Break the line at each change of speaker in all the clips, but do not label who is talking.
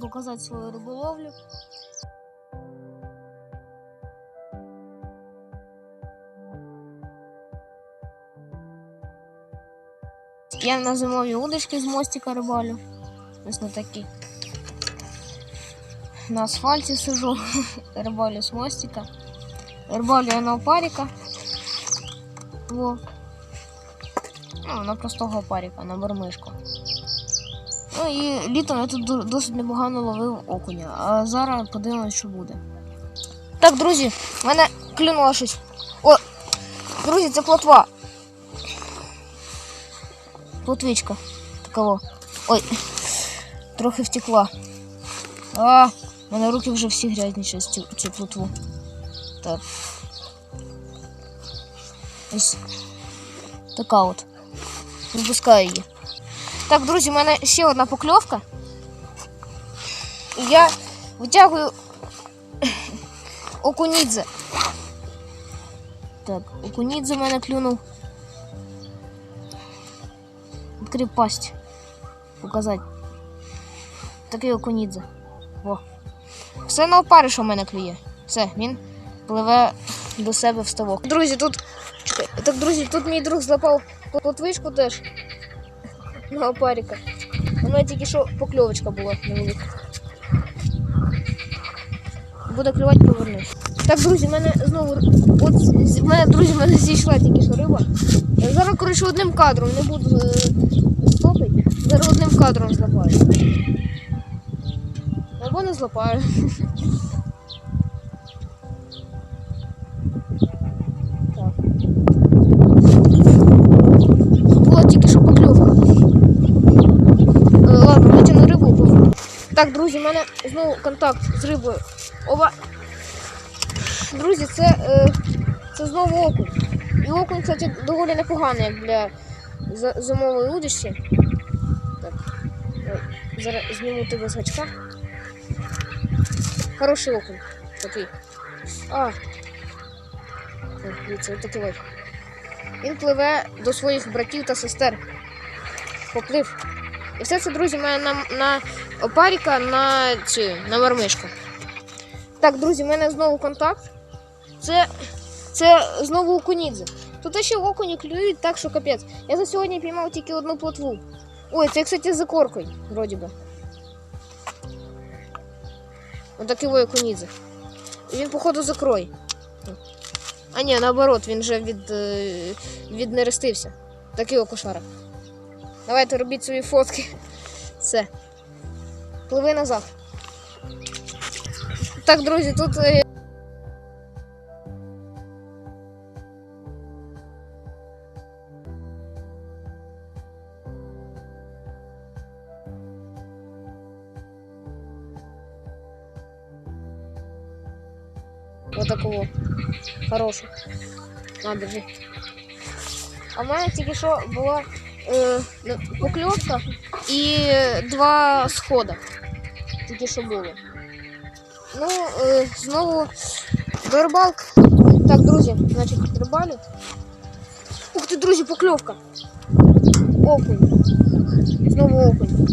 показати свою риболовлю. Я на зимові удочки з мостика рибалю. Ось на такі. На асфальті сижу, рибалю з мостика. Рибалю я на опаріка. Во. Ну, на простого опаріка, на бормишку. Ну і літом я тут досить непогано ловив окуня, а зараз подивимось, що буде. Так, друзі, в мене клюнуло щось. О! Друзі, це плотва. Плотвичка. Такого. Ой, трохи втекла. А, в мене руки вже всі грязні через цю, цю плотву. Так. Ось така от. Випускаю її. Так, друзі, в мене ще одна покльовка. Я витягую окунідзе. Так, окунідзе в мене клюнув. Відкрив пасть. Показати. Такий окунідзе. Во. Все на опариша в мене клює. Все, він пливе до себе в ставок. Друзі, тут. Так, друзі, тут мій друг злапав плотвичку теж на опаріка. У мене тільки що покльовочка була невелика. Буде клювати, повернусь. Так, друзі, в мене знову. От в мене, друзі, в мене зійшла тільки що риба. Я Зараз, коротше, одним кадром не буду е, стопити. Зараз одним кадром злапаю. Або не злапаю. Так, друзі, в мене знову контакт з рибою. Оба. Друзі, це, е, це знову окунь. І окунь, кстати, доволі непоганий, як для зимової удочки. Так. Зараз зніму тебе з гачка. Хороший окунь. Такий. А. Дивіться, отакий ось. Він пливе до своїх братів та сестер. Поплив. І все це, друзі, мене на, на опаріка на цю на мармишку. Так, друзі, в мене знову контакт. Це, це знову окунідзе. Тут ще окуні клюють так, що капець. Я за сьогодні піймав тільки одну плотву. Ой, це, кстати, за коркою, вроді би. Отакий ой окунідзе. Він, походу, закрой. А ні, наоборот, він вже від, е, віднерестився. Такий окошара. Давайте робіть свої фотки. Все. Пливи назад. Так, друзі, тут. е, Отакого. Хорошу. На, держи. А в мене тільки що була е, ну, покльовка і два схода. Тільки що було. Ну, е, знову до рибалки. Так, друзі, значить, рибалю. Ух ти, друзі, покльовка. Окунь. Знову окунь.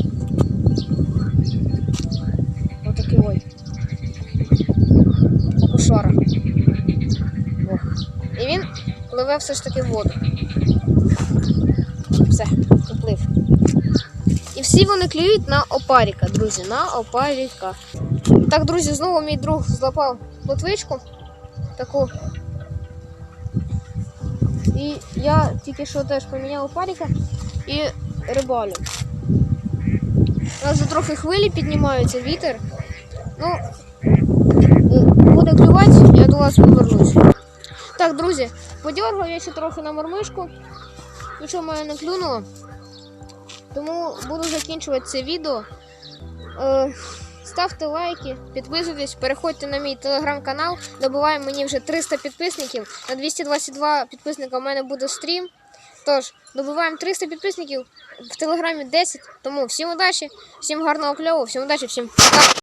Отакий ой. Окушара. О. І він пливе все ж таки в воду. Все. І всі вони клюють на опаріка, друзі, на опаріка. Так, друзі, знову мій друг злапав плотвичку таку. І я тільки що теж поміняв опаріка і рибалю. У нас вже трохи хвилі піднімаються, вітер. Ну, буде клювати, я до вас повернусь. Так, друзі, подергав я ще трохи на мормишку. Нічого мене не клюнуло. Тому буду закінчувати це відео. Е, ставте лайки, підписуйтесь, переходьте на мій телеграм-канал. Добуваємо мені вже 300 підписників. На 222 підписника у мене буде стрім. Тож, добуваємо 300 підписників в телеграмі 10. Тому всім удачі, всім гарного кльову, всім удачі, всім пока.